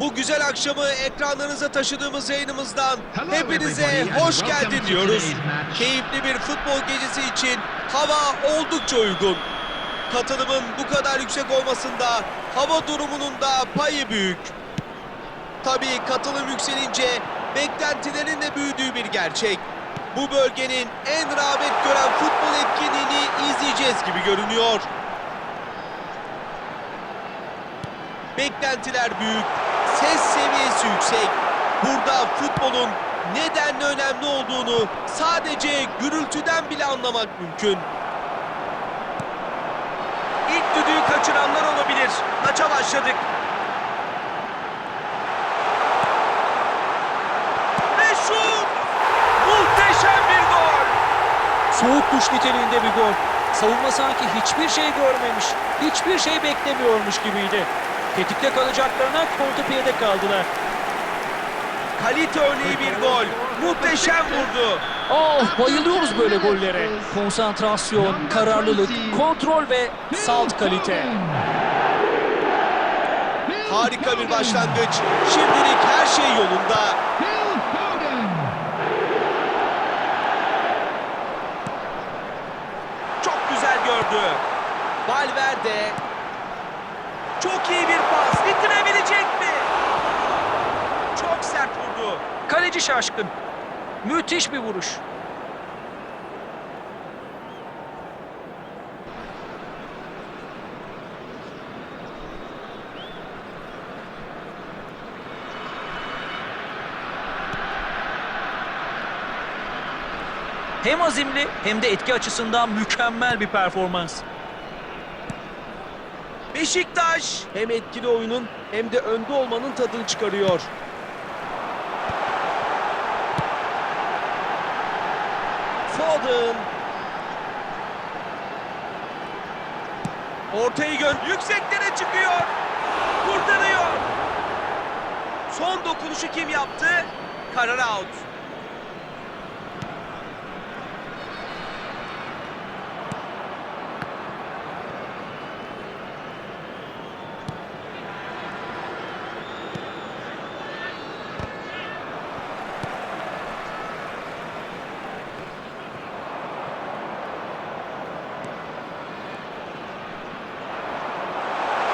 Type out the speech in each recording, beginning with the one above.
Bu güzel akşamı ekranlarınıza taşıdığımız yayınımızdan Hello hepinize hoş geldin diyoruz. Keyifli bir futbol gecesi için hava oldukça uygun. Katılımın bu kadar yüksek olmasında hava durumunun da payı büyük. Tabii katılım yükselince beklentilerin de büyüdüğü bir gerçek. Bu bölgenin en rağbet gören futbol etkinliğini izleyeceğiz gibi görünüyor. Beklentiler büyük, ses seviyesi yüksek. Burada futbolun nedenle önemli olduğunu sadece gürültüden bile anlamak mümkün. Düdüğü kaçıranlar olabilir. Maça başladık. Ve şut! Muhteşem bir gol! Soğuk duş niteliğinde bir gol. Savunma sanki hiçbir şey görmemiş, hiçbir şey beklemiyormuş gibiydi. Tetikte kalacaklarına kontrpiyede kaldılar. Kalite örneği bir gol. Muhteşem vurdu. Oh bayılıyoruz böyle gollere. Konsantrasyon, kararlılık, kontrol ve salt kalite. Harika bir başlangıç. Şimdilik her şey yolunda. Çok güzel gördü. Valverde. Çok iyi bir pas. Bitirebilecek mi? Çok sert vurdu. Kaleci şaşkın. Müthiş bir vuruş. Hem azimli hem de etki açısından mükemmel bir performans. Beşiktaş hem etkili oyunun hem de önde olmanın tadını çıkarıyor. Foden. Ortayı gön yükseklere çıkıyor. Kurtarıyor. Son dokunuşu kim yaptı? Karar out.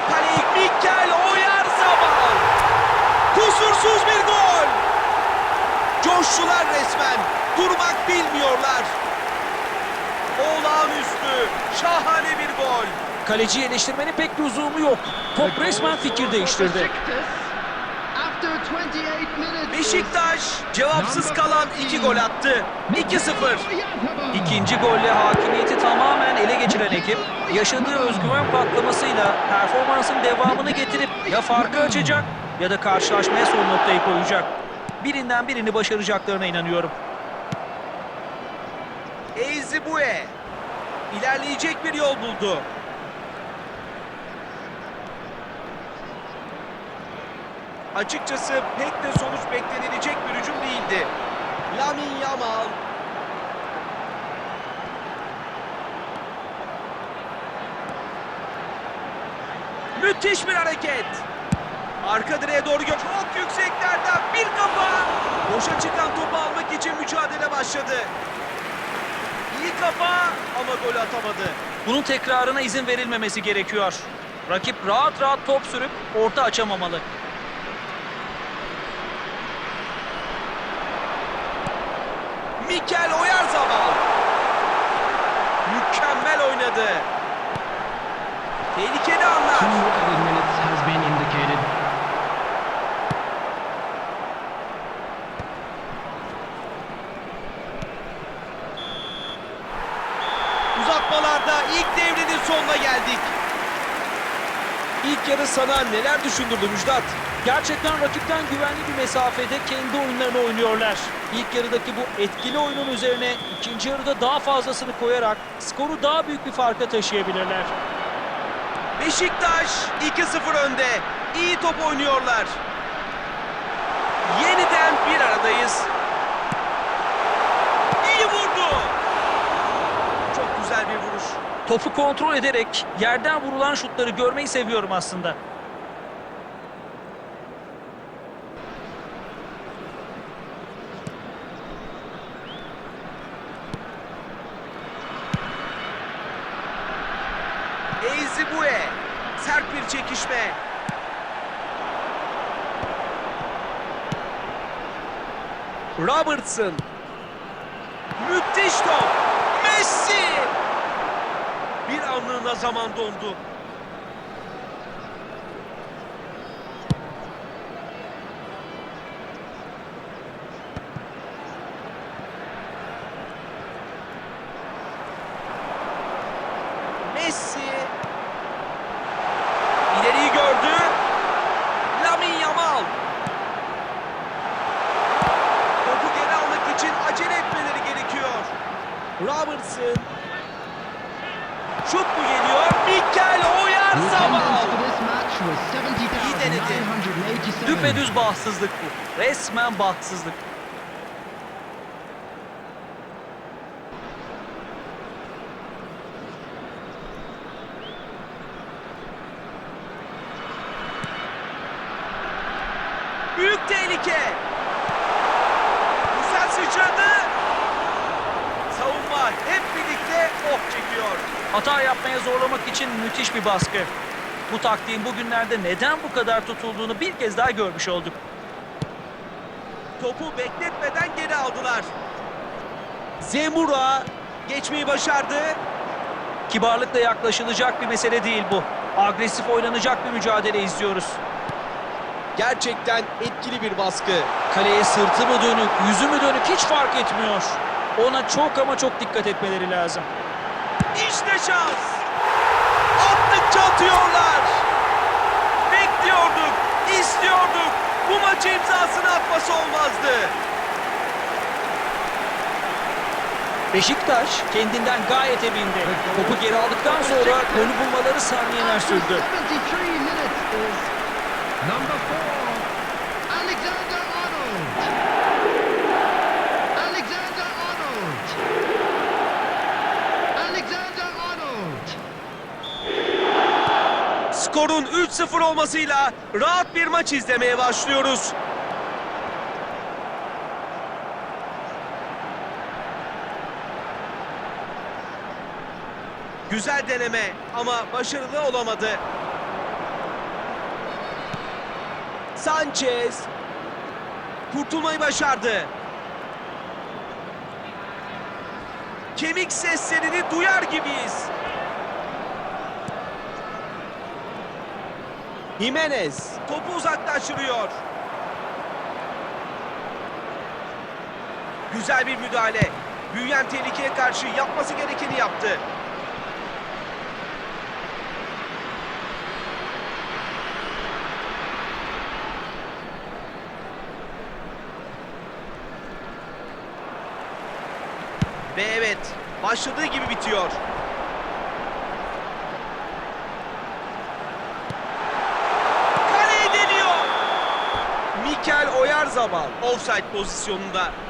Kaleyi Mikel Oyarzabal. Kusursuz bir gol. Coştular resmen. Durmak bilmiyorlar. Olağanüstü, şahane bir gol. Kaleciyi eleştirmenin pek lüzumu yok. Top resmen fikir değiştirdi. After 28 minutes. Beşiktaş cevapsız kalan iki gol attı. 2-0. İkinci golle hakimiyeti tamamen ele geçiren ekip yaşadığı özgüven patlamasıyla performansın devamını getirip ya farkı açacak ya da karşılaşmaya son noktayı koyacak. Birinden birini başaracaklarına inanıyorum. Eizibue ilerleyecek bir yol buldu. Açıkçası pek de sonuç beklenilecek bir hücum değildi. Lamin Yamal Müthiş bir hareket. Arka direğe doğru gö- çok yükseklerden bir kafa. Boşa çıkan topu almak için mücadele başladı. İyi kafa ama gol atamadı. Bunun tekrarına izin verilmemesi gerekiyor. Rakip rahat rahat top sürüp orta açamamalı. Mikel Oyarzabal. Mükemmel oynadı. Tehlikeli anlar. Yarı sana neler düşündürdü Müjdat? Gerçekten rakipten güvenli bir mesafede kendi oyunlarını oynuyorlar. İlk yarıdaki bu etkili oyunun üzerine ikinci yarıda daha fazlasını koyarak skoru daha büyük bir farka taşıyabilirler. Beşiktaş 2-0 önde. İyi top oynuyorlar. Yeniden bir aradayız. İyi vurdu. Çok güzel bir vuruş. Topu kontrol ederek yerden vurulan şutları görmeyi seviyorum aslında. Eizibue. Sert bir çekişme. Robertson. Müthiş top. Messi. Bir anlığına zaman dondu. Messi. İleriyi gördü. Lamine Yamal. Topu geri almak için acele etmeleri gerekiyor. Robertson. Şut mu geliyor? Mikel Oyarzabal. İyi denedi. 70,987. Düpedüz bahtsızlık bu. Resmen bahtsızlık. Büyük tehlike. Güzel sıçradı. Savunma hep birlikte ok çekiyor. Hata yapmaya zorlamak için müthiş bir baskı. Bu taktiğin bugünlerde neden bu kadar tutulduğunu bir kez daha görmüş olduk. Topu bekletmeden geri aldılar. Zemura geçmeyi başardı. Kibarlıkla yaklaşılacak bir mesele değil bu. Agresif oynanacak bir mücadele izliyoruz. Gerçekten etkili bir baskı. Kaleye sırtı mı dönük, yüzü mü dönük hiç fark etmiyor. Ona çok ama çok dikkat etmeleri lazım. İşte şans. Attıkça atıyorlar. Bekliyorduk, istiyorduk. Bu maçı imzasını atması olmazdı. Beşiktaş kendinden gayet emindi. Topu geri aldıktan sonra golü bulmaları saniyeler sürdü. 73 minutes is number four, Skorun 3-0 olmasıyla rahat bir maç izlemeye başlıyoruz. Güzel deneme ama başarılı olamadı. Sanchez kurtulmayı başardı. Kemik seslerini duyar gibiyiz. Jimenez topu uzaklaştırıyor. Güzel bir müdahale. Büyüyen tehlikeye karşı yapması gerekeni yaptı. Ve evet, başladığı gibi bitiyor. Oyarzabal offside pozisyonunda.